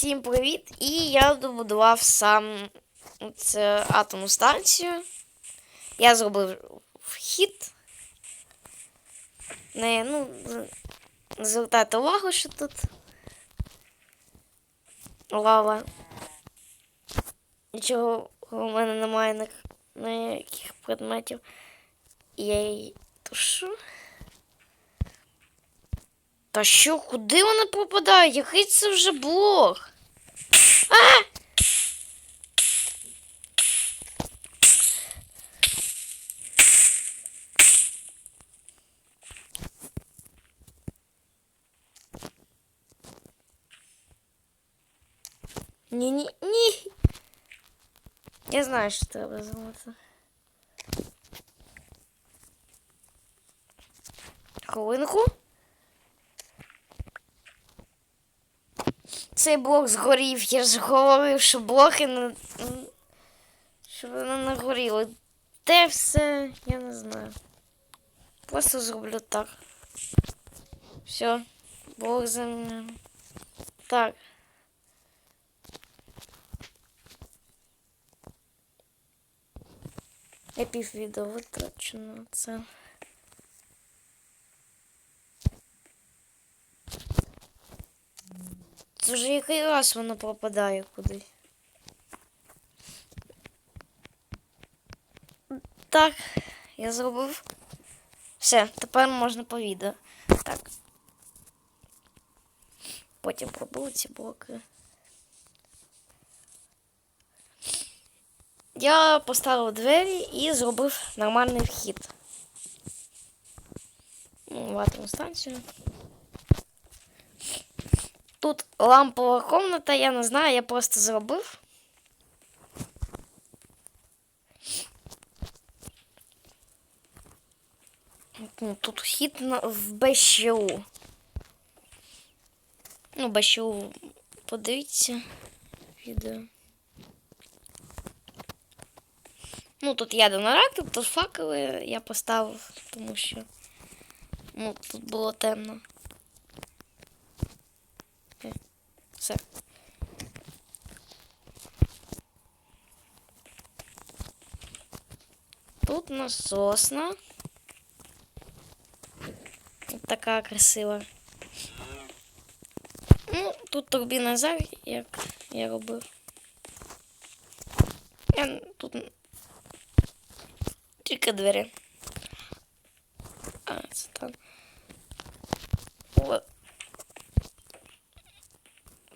Всім привіт! І я добудував сам це атомну станцію. Я зробив вхід. Не, ну, звертайте увагу, що тут лава. Нічого у мене немає ні- ніяких предметів. Я її тушу. Та що, куди вона попадає? Який це вже блок? А! Ні, ні, ні. Я знаю, що треба зробити. Цей блок згорів. Я ж говорив, що блоки не. Щоб вони не горіли. Де все, я не знаю. Просто зроблю так. Все. Блок замінив. Так. Я пів відео це. Вже який раз воно пропадає кудись. Так, я зробив. Все, тепер можна по відео. Так. Потім пробую ці блоки. Я поставив двері і зробив нормальний вхід. Ну, станцію. Тут лампова комната, я не знаю, я просто зробив. Ну, Тут вхід в БЩУ. Ну, БЩУ, подивіться відео. Ну, тут ядерний реактор, тут факели я поставив, тому що ну, тут було темно. Все. Тут насосна. От така красива. Ну, тут турбіна зар, як я робив. Я тут тільки двері. А, це там. О.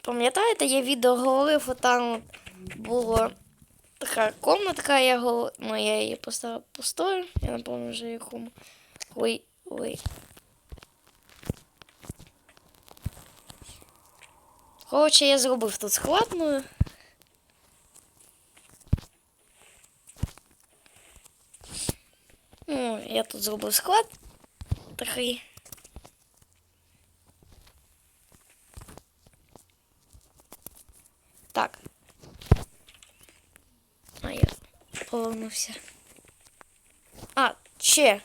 Пам'ятаєте, я відео говорив, там була така комнатка, я гол... ну, я її поставив пустою, я не пам'ятаю вже якому. Ой, ой. Коротше, я зробив тут складною. Ну, я тут зробив склад такий. Так. А я повернувся. А, ще.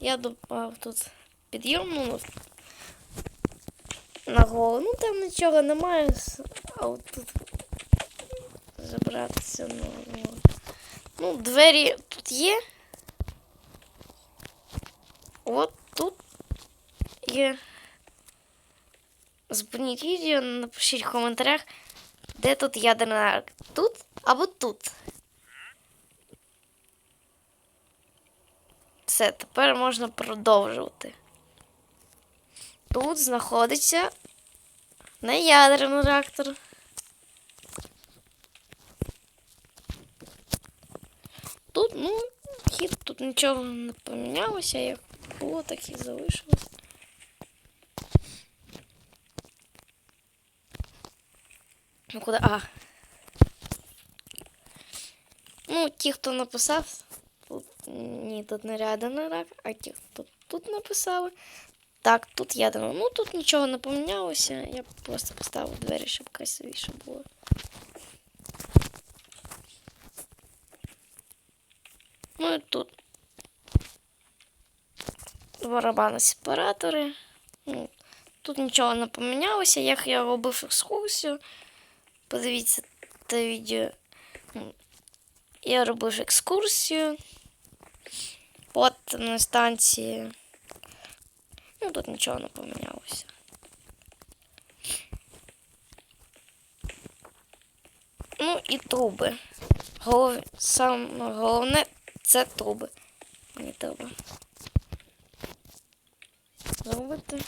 Я добавив тут підйомну на голову. Ну там нічого немає. А от тут забратися. Ну, ну. ну двері тут є. От тут є. Зупиніть відео, напишіть в коментарях, де тут реактор. Тут або тут. Все, тепер можна продовжувати. Тут знаходиться не ядерний реактор. Тут, ну, хід тут нічого не помінялося, як було, так і залишилось. Ну куди? А. Ну, ті, хто написав. Тут, ні, тут не ядерний рак, а ті, хто тут написали. Так, тут ядерно. Ну тут нічого не помінялося. Я просто поставив двері, щоб красивіше було. Ну і тут барабани сепаратори. Ну, Тут нічого не помінялося, як я робив екскурсію. Подивіться те відео. Я робив екскурсію. От на станції. Ну, тут нічого не помінялося. Ну і труби. Голов... Саме головне це труби. Мені треба зробити,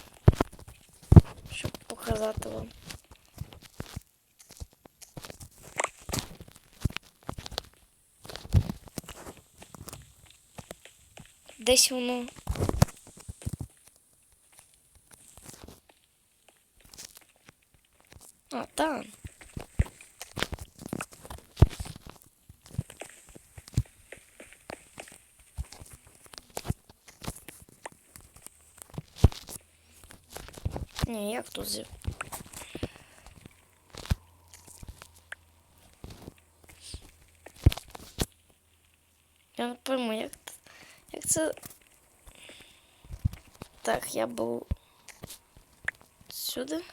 щоб показати вам. Десь воно. А, там. Ні, як тут зі... Я не пойму, як, як це. Так, я був сюди.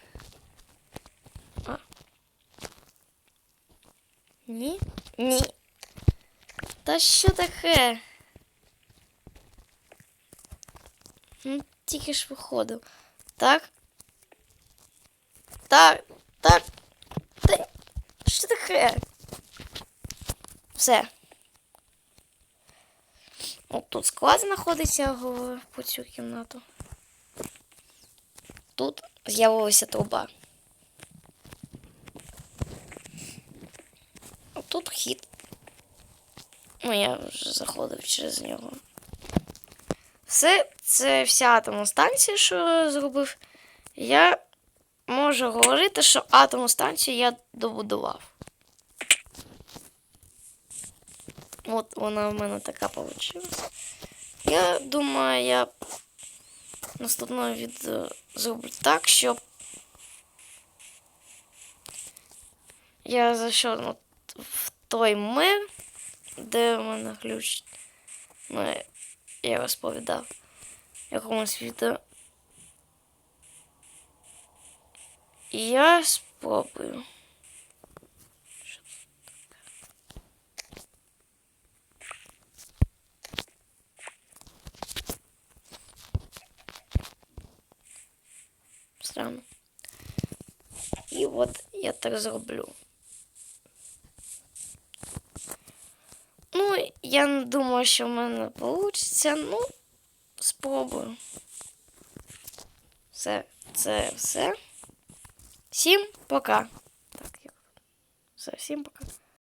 А. Ні? Ні. Та що таке? Ну, тільки ж виходив. Так. Так, так. Та... Що таке? Все. От тут склад знаходиться по цю кімнату. Тут з'явилася труба. Тут хід. Ну, я вже заходив через нього. Все, це вся атомна станція, що зробив. Я можу говорити, що атомну станцію я добудував. От вона в мене така вийшла. Я думаю, я наступного відео зроблю так, щоб я зайшов в той мир, де в мене ключ. Ну, я розповідав якомусь відео. І я спробую. Що це таке? Странно. І от я так зроблю. Ну, я не думаю, що в мене вийде. Ну, спробую. Все, це все. Всім пока. Так, я... Все, всім пока.